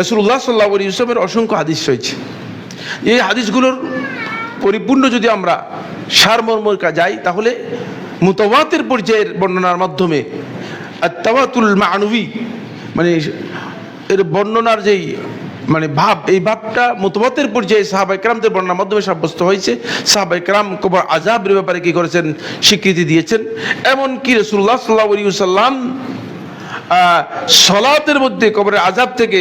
রসুল্লাহ সাল্লাহ আলী ইসলামের অসংখ্য হাদিস রয়েছে। এই হাদিসগুলোর পরিপূর্ণ যদি আমরা সারমর্মকা যাই, তাহলে মুতওয়াতের পর্যায়ের বর্ণনার মাধ্যমে তাওয়াতুল মানবী মানে এর বর্ণনার যেই মানে ভাব, এই ভাবটা মতমতের পর্যায়ে সাহাবাই ক্রামদের বর্ণনার মাধ্যমে সাব্যস্ত হয়েছে। সাহাবাই ক্রাম কবর আজাবের ব্যাপারে কি করেছেন? স্বীকৃতি দিয়েছেন। এমনকি রসুল্লাহ সাল্লাহ আলী সাল্লাম সলাতের মধ্যে, কবরের আজাব থেকে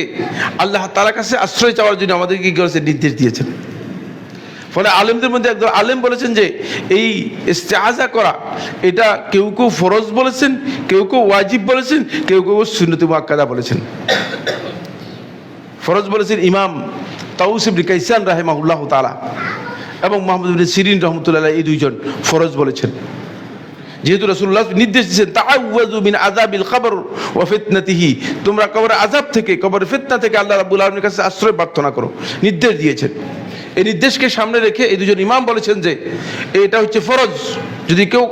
আল্লাহ তালা কাছে আশ্রয় চাওয়ার জন্য আমাদেরকে কি করেছে? নির্দেশ দিয়েছেন। ফলে আলেমদের মধ্যে একজন আলেম বলেছেন যে, এই ইস্তেআজা করা, এটা কেউ কেউ ফরজ বলেছেন, কেউ কেউ ওয়াজিব বলেছেন, কেউ কেউ সুন্নতি মুআক্কাদা বলেছেন। ফরজ বলেছেন ইমাম তাউস ইবনে কাইসান রাহিমাহুল্লাহ তাআলা এবং মোহাম্মদ সিরিন রহমতুল্লাহ এই দুইজন ফরজ বলেছেন। যেহেতু রাসূলুল্লাহ নির্দেশ দিচ্ছেন তাআউযু মিন আযাবিল কবর ওয়া ফিতনাতিহি। তোমরা কবরের আযাব থেকে কবরের ফিতনা থেকে আল্লাহ রাব্বুল আলামিনের কাছে আশ্রয় প্রার্থনা করো। নির্দেশ দিয়েছেন। এই নির্দেশকে সামনে রেখে এই দুজন ইমাম বলেছেন যে, এটা হচ্ছে ফরজ। যদি কেউ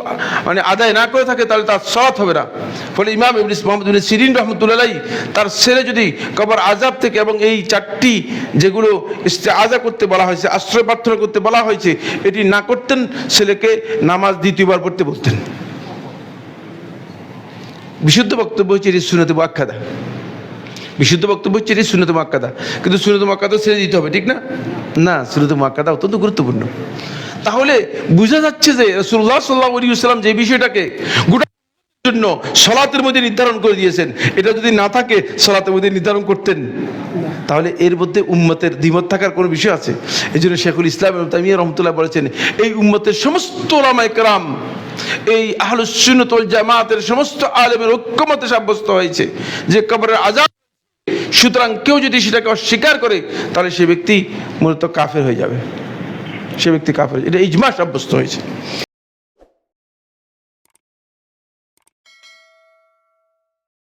মানে আদায় না করে থাকে, তাহলে তার সলাৎ হবে না। ফলে ইমাম ইবলিস মোহাম্মদ ইবনে সিরিন রহমতুল্লাহ তার ছেলে যদি কবর আজাব থেকে এবং এই চারটি যেগুলো আজা করতে বলা হয়েছে, আশ্রয় প্রার্থনা করতে বলা হয়েছে, এটি না করতেন, ছেলেকে নামাজ দ্বিতীয়বার পড়তে বলতেন। বিশুদ্ধ বক্তব্য হচ্ছে এটি সুনতে বাক্যাদা বিশুদ্ধ বক্তব্য হচ্ছে এটি সুনতে মাক্কাদা কিন্তু সুনতে মাক্কাদা ছেড়ে দিতে হবে, ঠিক না? না সুনতে মাক্কাদা অত্যন্ত গুরুত্বপূর্ণ। তাহলে বোঝা যাচ্ছে যে রসুল্লাহ সাল্লাহ সাল্লাম যে বিষয়টাকে গোটা জন্য সলাতের মধ্যে নির্ধারণ করে দিয়েছেন, এটা যদি না থাকে, সলাতের মধ্যে নির্ধারণ করতেন। তাহলে এর মধ্যে উম্মতের দ্বিমত থাকার কোনো বিষয় আছে? এই জন্য শেখুল ইসলাম এবং তামিয়া রহমতুল্লাহ বলেছেন, এই উম্মতের সমস্ত ওলামায়ে কেরাম এই আহলুসুন্নতুল জামাতের সমস্ত আলেমের ঐক্যমতে সাব্যস্ত হয়েছে যে কবরের আজাদ সুতরাং কেউ যদি সেটাকে অস্বীকার করে, তাহলে সে ব্যক্তি মূলত কাফের হয়ে যাবে। সে ব্যক্তি কাফের এটা ইজমা সাব্যস্ত হয়েছে।